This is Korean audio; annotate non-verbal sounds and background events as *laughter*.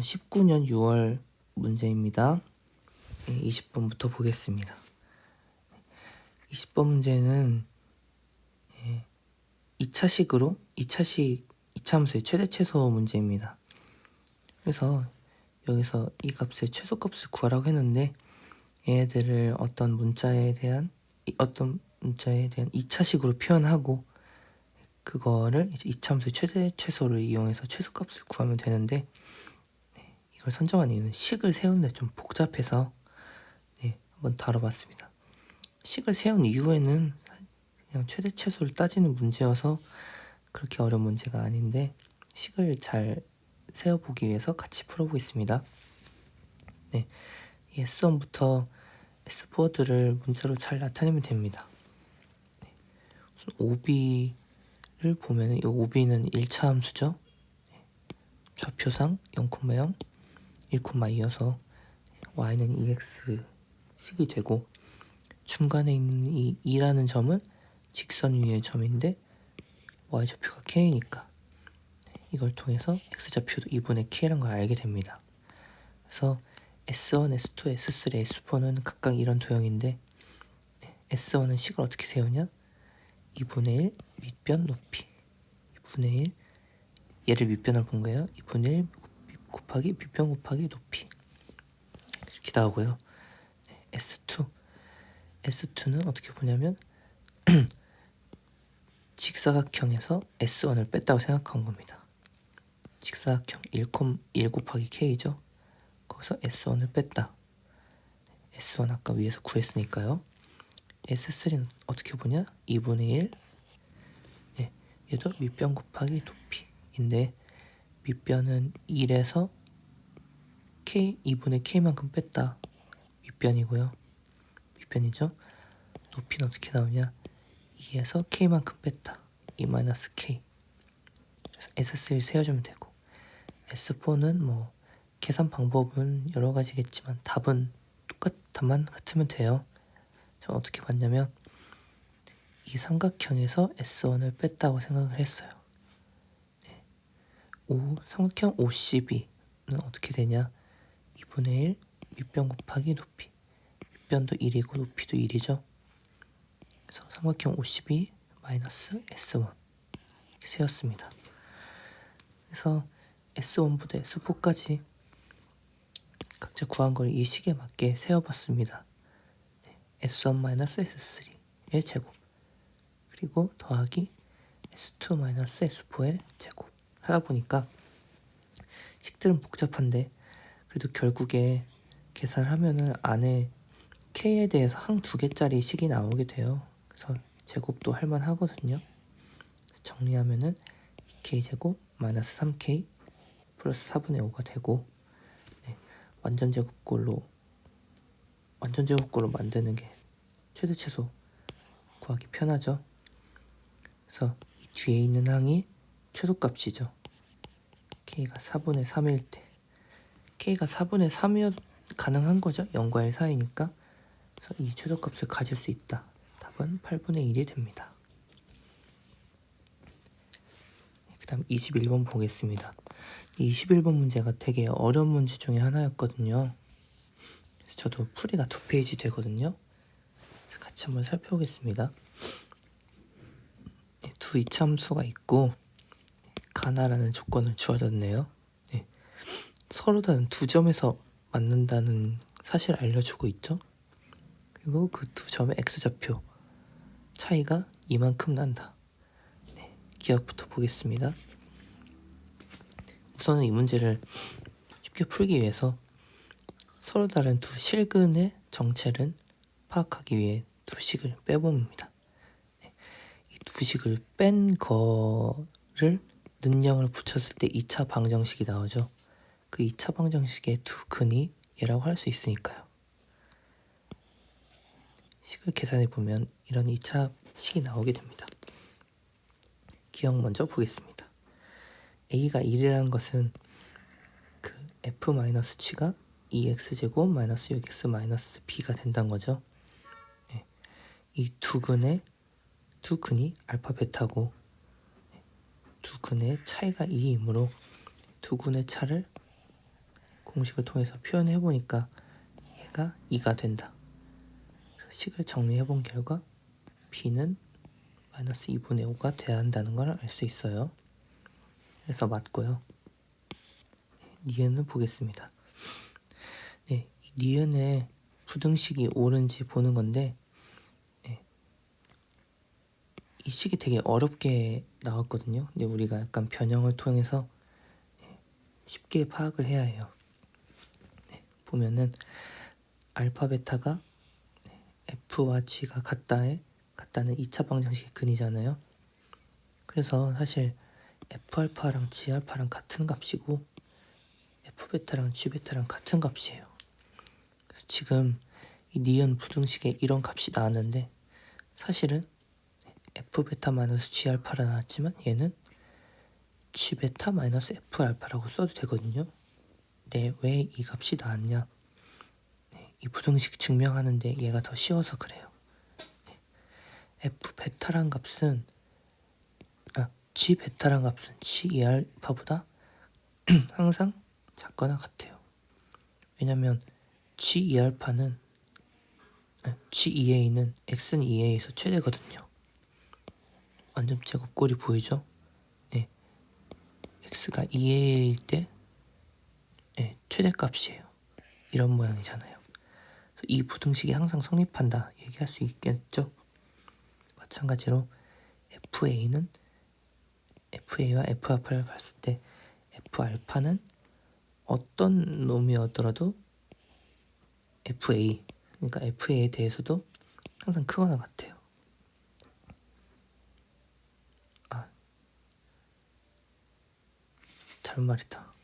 2019년 6월 문제입니다. 네, 20번부터 보겠습니다. 20번 문제는 예, 2차식으로 2차식 이차함수의 최대 최소 문제입니다. 그래서 여기서 이 값의 최소값을 구하라고 했는데 얘네들을 어떤 문자에 대한 이- 어떤 문자에 대한 2차식으로 표현하고 그거를 이제 이차함수의 최대 최소를 이용해서 최소값을 구하면 되는데 네, 이걸 선정한 이유는 식을 세우는데 좀 복잡해서 네, 한번 다뤄봤습니다. 식을 세운 이후에는 그냥 최대 최소를 따지는 문제여서 그렇게 어려운 문제가 아닌데 식을 잘 세어보기 위해서 같이 풀어보겠습니다. 네, 이 S1부터 S4들을 문자로 잘 나타내면 됩니다. 네, 우선 OB를 보면은 이 OB는 1차 함수죠. 네, 좌표상 0,0, 1,2여서 y는 2x 식이 되고 중간에 있는 이 2라는 점은 직선 위의 점인데 y좌표가 k니까 이걸 통해서 x좌표도 2분의 k라는 걸 알게 됩니다. 그래서 S1, S2, S3, S4는 각각 이런 도형인데 네, S1은 식을 어떻게 세우냐? 2분의 1 밑변 높이 2분의 1 얘를 밑변을 본 거예요. 2분의 1 곱하기 밑변 곱하기 높이 이렇게 나오고요. 네, S2 S2는 어떻게 보냐면 *clears throat* 직사각형에서 S1을 뺐다고 생각한 겁니다. 직사각형 1, 1 곱하기 K죠. 거기서 S1을 뺐다. S1 아까 위에서 구했으니까요. S3는 어떻게 보냐? 2분의 1. 네, 얘도 밑변 곱하기 높이인데 밑변은 1에서 K 2분의 K만큼 뺐다. 밑변이고요. 밑변이죠. 높이는 어떻게 나오냐? 2에서 K만큼 뺐다. 2 마이너스 K. 그래서 S3를 세워주면 되고 S4는 뭐 계산 방법은 여러 가지겠지만 답은 똑같 답만 같으면 돼요. 저 어떻게 봤냐면 이 삼각형에서 S1을 뺐다고 생각을 했어요. 네. 오, 삼각형 OCB는 어떻게 되냐? 2분의 1 밑변 곱하기 높이 밑변도 1이고 높이도 1이죠. 그래서 삼각형 52 마이너스 S1 이렇게 세웠습니다. 그래서 S1부터 S4까지 각자 구한 걸 이 식에 맞게 세어봤습니다. 네, S1 마이너스 S3의 제곱 그리고 더하기 S2 마이너스 S4의 제곱 하다 보니까 식들은 복잡한데 그래도 결국에 계산을 하면은 안에 K에 대해서 한두 개짜리 식이 나오게 돼요. 그래서 제곱도 할만 하거든요. 정리하면은 2K 제곱 마이너스 3K 플러스 4분의 5가 되고 네, 완전 제곱꼴로 완전 제곱꼴로 만드는 게 최대 최소 구하기 편하죠. 그래서 이 뒤에 있는 항이 최소값이죠. K가 4분의 3일 때 K가 4분의 3이어 가능한 거죠. 0과 1 사이니까 그래서 이 최소값을 가질 수 있다. 답은 8분의 1이 됩니다. 그 다음 21번 보겠습니다. 이 21번 문제가 되게 어려운 문제 중에 하나였거든요. 저도 풀이가 두 페이지 되거든요. 같이 한번 살펴보겠습니다. 네, 두 이차함수가 있고 가나라는 조건을 주어졌네요. 네, 서로 다른 두 점에서 맞는다는 사실을 알려주고 있죠. 그리고 그 두 점의 x좌표 차이가 이만큼 난다. 네, 기억부터 보겠습니다. 우선은 이 문제를 쉽게 풀기 위해서 서로 다른 두 실근의 정체를 파악하기 위해 두 식을 빼봅니다. 네, 이두 식을 뺀 거를 능령을 붙였을 때 2차 방정식이 나오죠. 그 2차 방정식의 두 근이 얘라고 할 수 있으니까요. 식을 계산해 보면 이런 2차 식이 나오게 됩니다. 기억 먼저 보겠습니다. a가 1이라는 것은 그 f-g가 2x제곱 마이너스 6x 마이너스 b가 된다는 거죠. 네. 이두 근의 두 근이 알파 베타고 두 근의 차이가 2이므로 두 근의 차를 공식을 통해서 표현해 보니까 얘가 2가 된다. 식을 정리해 본 결과 b는 마이너스 2분의 5가 돼야 한다는 걸 알 수 있어요. 그래서 맞고요. 네, 니은을 보겠습니다. 네, 이 니은의 부등식이 옳은지 보는 건데 네, 이 식이 되게 어렵게 나왔거든요. 근데 우리가 약간 변형을 통해서 네, 쉽게 파악을 해야 해요. 네, 보면은 알파 베타가 네, f와 g가 같다에 같다는 2차 방정식의 근이잖아요. 그래서 사실 f 알파랑 g 알파랑 같은 값이고 f 베타랑 g 베타랑 같은 값이에요. 지금 이 니은 부등식에 이런 값이 나왔는데 사실은 f 베타 마이너스 g 알파라 나왔지만 얘는 g 베타 마이너스 f 알파라고 써도 되거든요. 근데 왜이 값이 나왔냐? 네, 이 부등식 증명하는데 얘가 더 쉬워서 그래요. 네, f 베타란 값은 아, g 베타란 값은 g e 알파보다 *clears throat* 항상 작거나 같아요. 왜냐면 g e 알파는 g 2a는 x는 2a에서 최대거든요. 완전 제곱꼴이 보이죠? 네. x가 2a일 때 네, 최대값이에요. 이런 모양이잖아요. 이 부등식이 항상 성립한다 얘기할 수 있겠죠? 마찬가지로 fa는 fa와 f 알파를 봤을 때 f 알파는 어떤 놈이었더라도 fa 그러니까 fa에 대해서도 항상 크거나 같아요. 아 잘못 말했다.